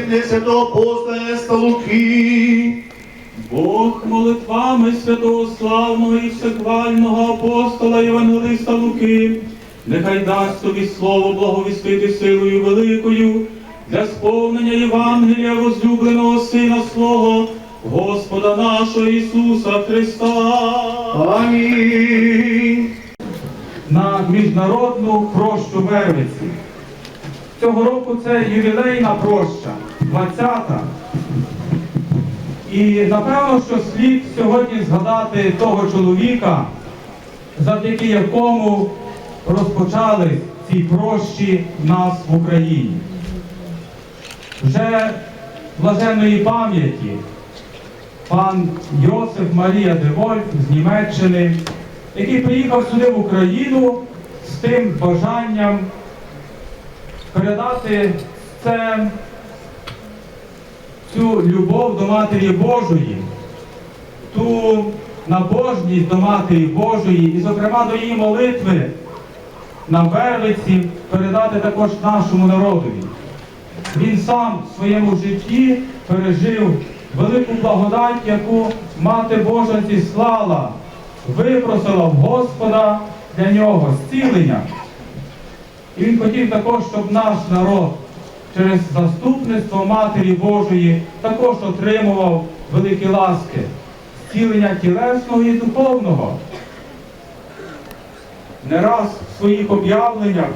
дне святого апостола Луки. Бог молитвами святого славного і всехвального апостола Євангелиста Луки, нехай дасть тобі слово благовістити силою великою для сповнення Євангелія возлюбленого Сина свого, Господа нашого Ісуса Христа. Амінь. на міжнародну прощу Вервиці. Цього року це ювілейна проща, 20-та. І напевно, що слід сьогодні згадати того чоловіка, завдяки якому розпочали ці прощі нас в Україні. Вже блаженної пам'яті пан Йосиф Марія Девольф з Німеччини, який приїхав сюди в Україну з тим бажанням передати це, цю любов до Матері Божої, ту набожність до Матері Божої, і, зокрема, до її молитви на Вервиці передати також нашому народові. Він сам в своєму житті пережив велику благодать, яку Мати Божа зіслала, випросила в Господа для нього зцілення. І він хотів також, щоб наш народ через заступництво Матері Божої також отримував великі ласки, зцілення тілесного і духовного. Не раз в своїх об'явленнях,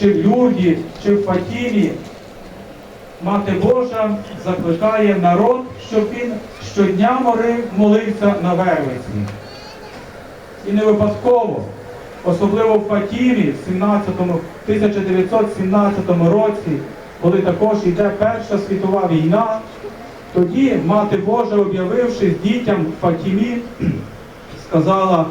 чи в Люрді, чи в Фатімі, Мати Божа закликає народ, щоб він щодня молився на Вервиці. І не випадково, особливо в Фатімі в 17-му, 1917 році, коли також йде Перша світова війна, тоді Мати Божа, об'явившись дітям в Фатімі, сказала,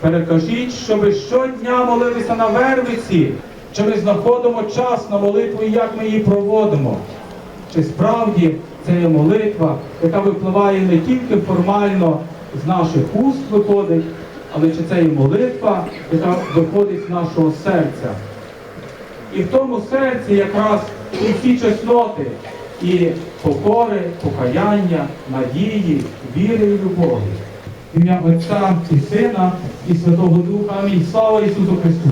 перекажіть, що ви щодня молилися на Вервиці, чи ми знаходимо час на молитву і як ми її проводимо. Чи справді це є молитва, яка випливає не тільки формально з наших уст виходить, але чи це і молитва, яка виходить з нашого серця. І в тому серці якраз і всі чесноти, і покори, покаяння, надії, віри і любові. Ім'я Отця і Сина, і Святого Духа. Амінь. Слава Ісусу Христу!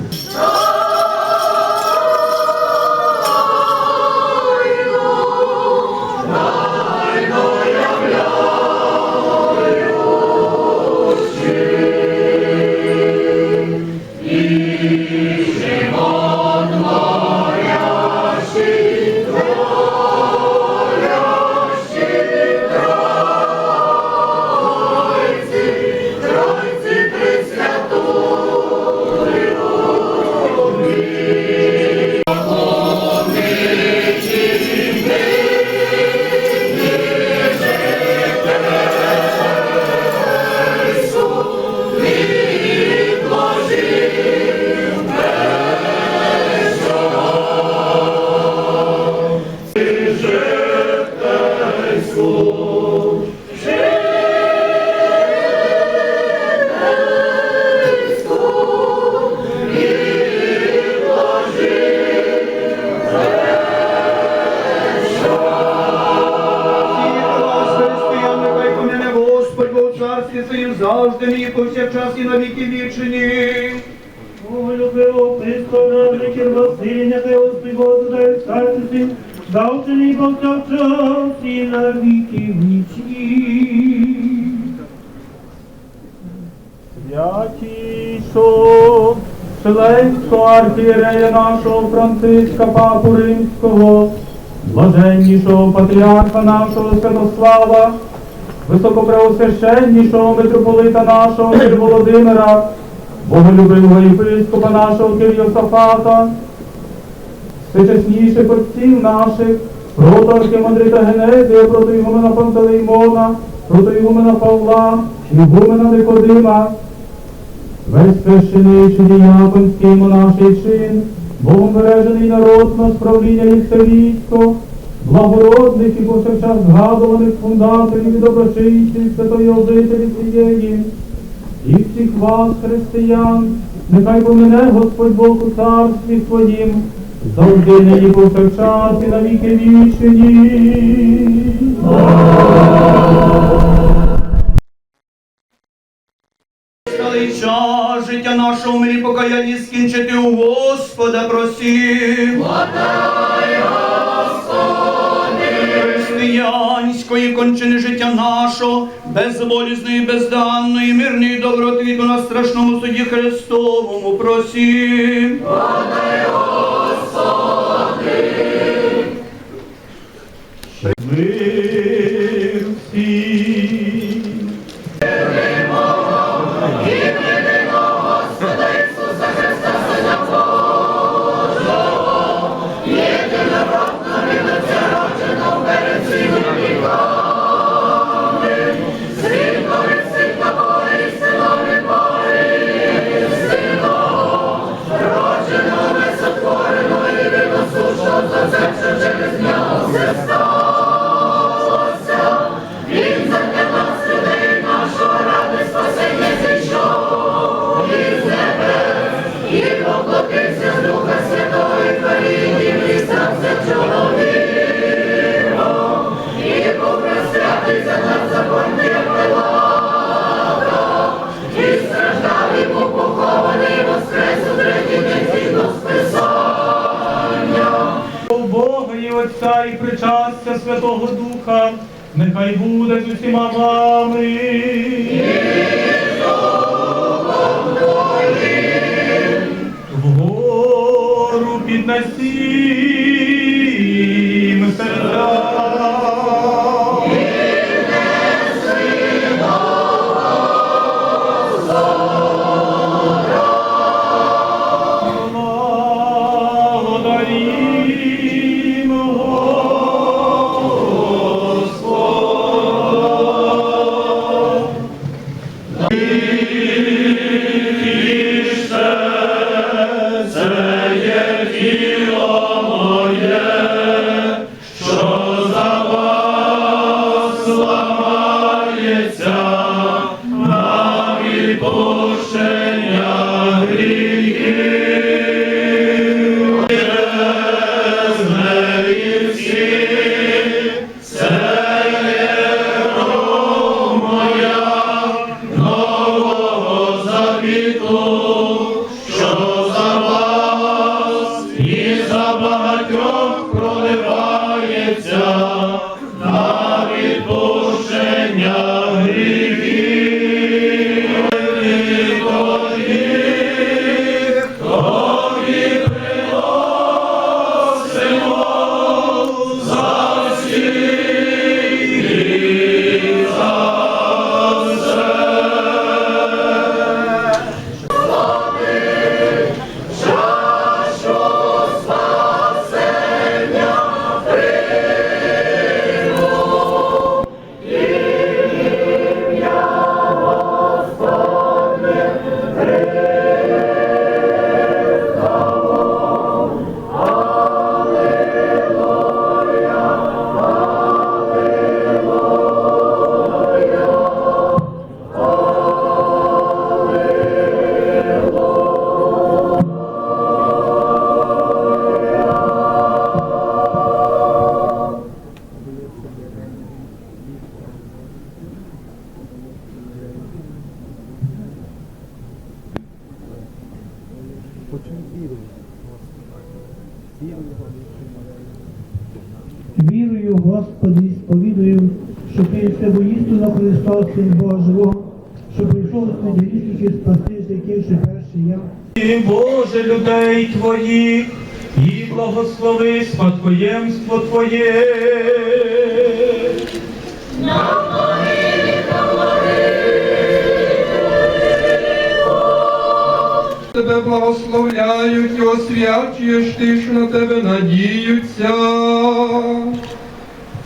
Царстві своїм завжди і повсякчас і на віки вічені. Любив Христо, вечір Василя, ти Господь Господа царстві свій, завжди і повсякчас і на віки вічні. Святішо, Вселенського архієрея нашого Франциска Папу Римського, блаженнішого патріарха нашого Святослава, високопреосвященнішого митрополита нашого Володимира, боголюбивого єпископа нашого Кир Йосафата, всечесніших отців наших, проти архимандрита Генезія, проти Ігумена Пантелеймона, проти Ігумена Павла, Ігумена Никодима, Весь священичий діяконський монаший чин, Богом бережений народ на справління їх все військо, благородних і повсякчас згадуваних фундаторів і доброчинців святої обителі цієї, і всіх вас, християн, нехай помине Господь Бог у царстві своїм, завжди нині повсякчас і на віки вічні. Час життя нашого в мирі покаянні скінчити у Господа просім. Християнської кончини життя нашого, безболісної, безданної, мирної доброти нас, страшному суді Христовому просім. Мир Святого Духа, нехай буде з усіма вами. Вгору піднесім Вірую, Господи, сповідую, що ти є воістину Христос, Син Божого, що прийшов з недорічників спасти, з яких ще перший я. І Боже людей Твоїх, і благослови спадкоємство Твоє. Тебе благословляють і освячуєш ти, що на тебе надіються.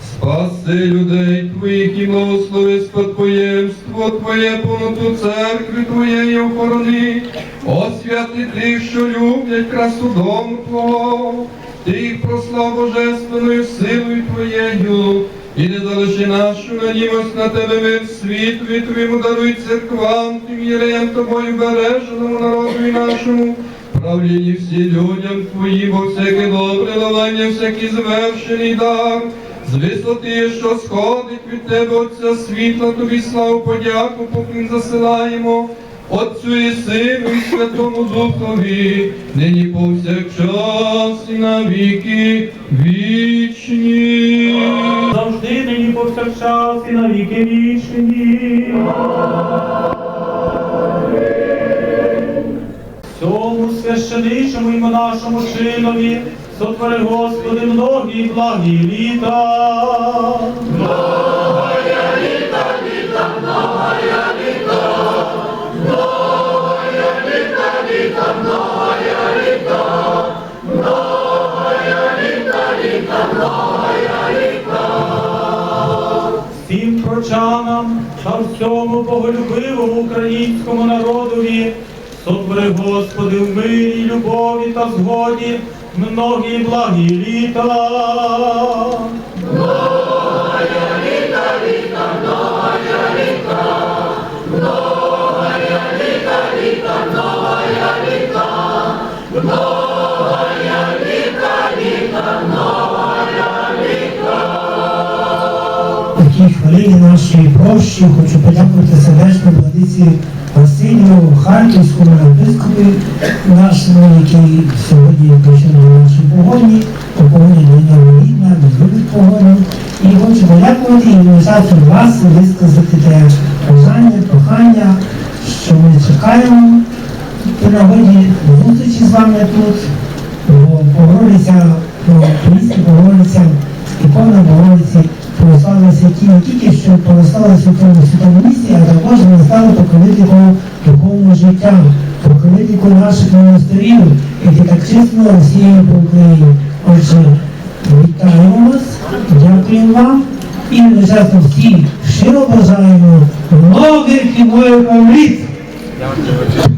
Спаси людей твоїх і благослови спадкоємство Твоє, повноту церкви Твоєї охорони, освяти тих, що люблять красу дому Твого, ти їх прослав божественною силою Твоєю, і не залиши нашу надімость на тебе мир світові Твоєму даруй церквам, тим єреям тобою береженому народу і нашому, правлінні всі людям Твоїм, бо всяке добре давання, всякий звершений дар, з висоти, що сходить від Тебе, Отця світла, Тобі славу, подяку, поклін засилаємо. Отцю і Сину і Святому Духові, нині повсякчас і на віки вічні. Завжди нині повсякчас і на віки вічні. Цьому священичому і монашому чинові сотвори Господи многі благі літа. Всьому боголюбивому українському народові, сотвори Господи в мирі, любові та згоді, многі благі літа. У хвилині нашої прощі. Хочу подякувати сердечно владиці Василію Харківському епископі нашому, який сьогодні прийшов до нашої погоні, то погоні для рідна, без любить погоні. І хочу подякувати і вважати вас висказати те бажання, прохання, що ми чекаємо. При нагоді зустрічі з вами тут, бо поговориться про місце, поговориться тому святому місці, а також вони стали покровительком духовного життя, покровительком наших монастирів, які так чесно розсіяні по Україні. Отже, вітаємо вас, дякуємо вам і одночасно всі щиро бажаємо многих і вам літ! Дякую,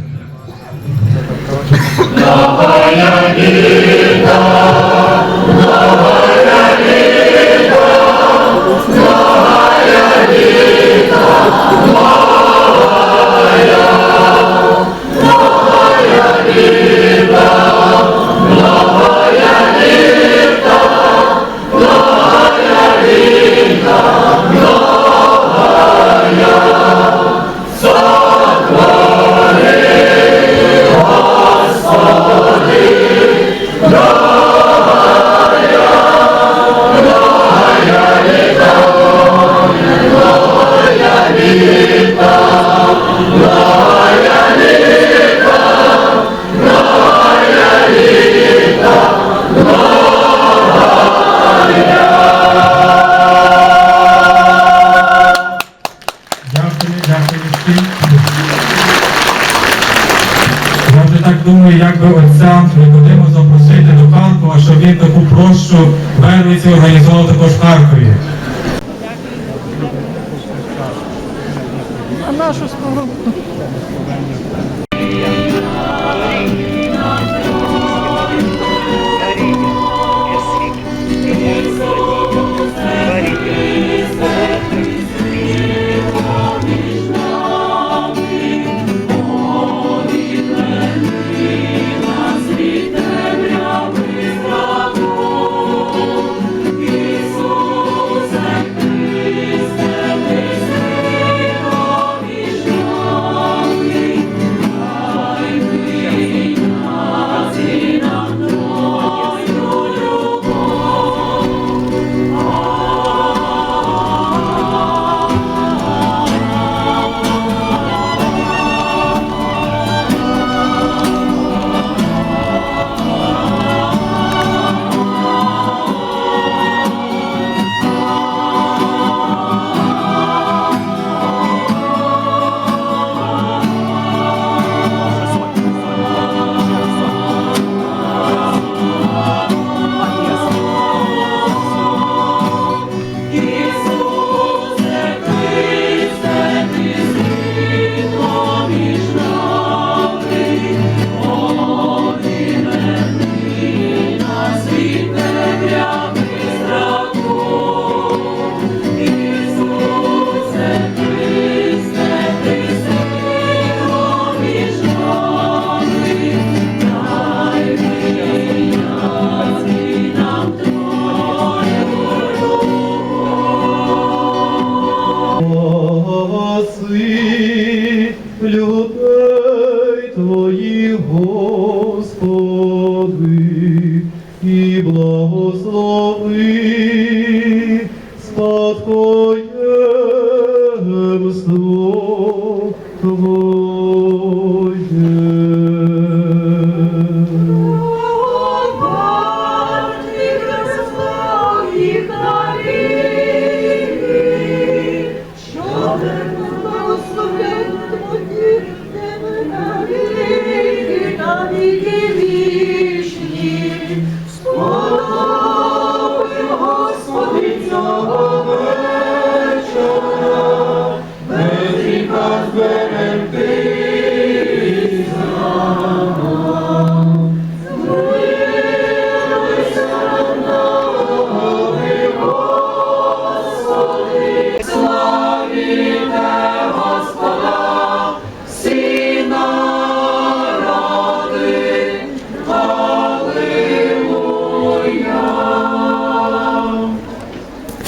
Твоїго.